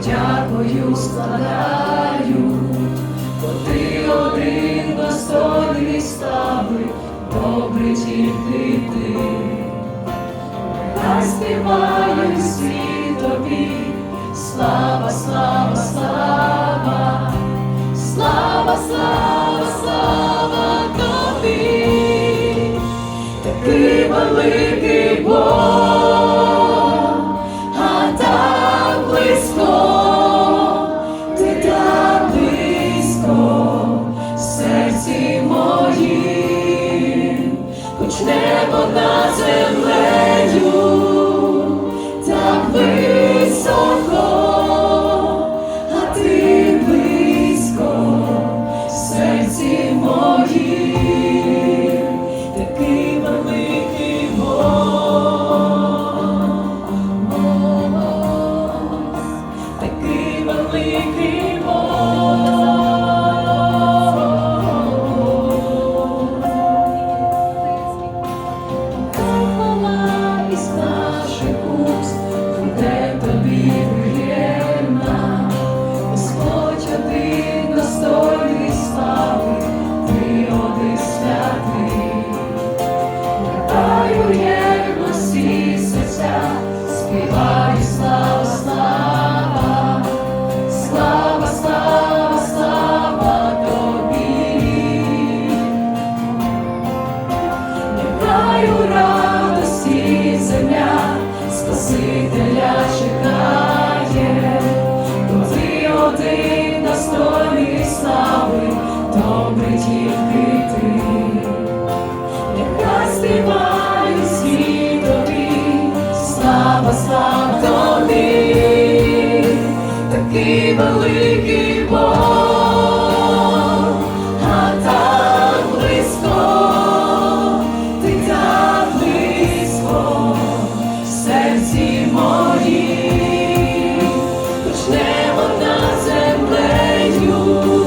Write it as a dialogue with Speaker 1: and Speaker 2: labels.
Speaker 1: подякою складаю, бо ти один достойний слави, добрий тільки ти. Нехай співають всі тобі, слава, слава, слава, слава, слава, слава тобі, такий великий Бог, небо над землею, Спасителя чекає, бо ти один достойний слави, добрий слава, слава тобі, такий великий Бог, а так близько, ти так близько. В серці мої, хоч небо над землею.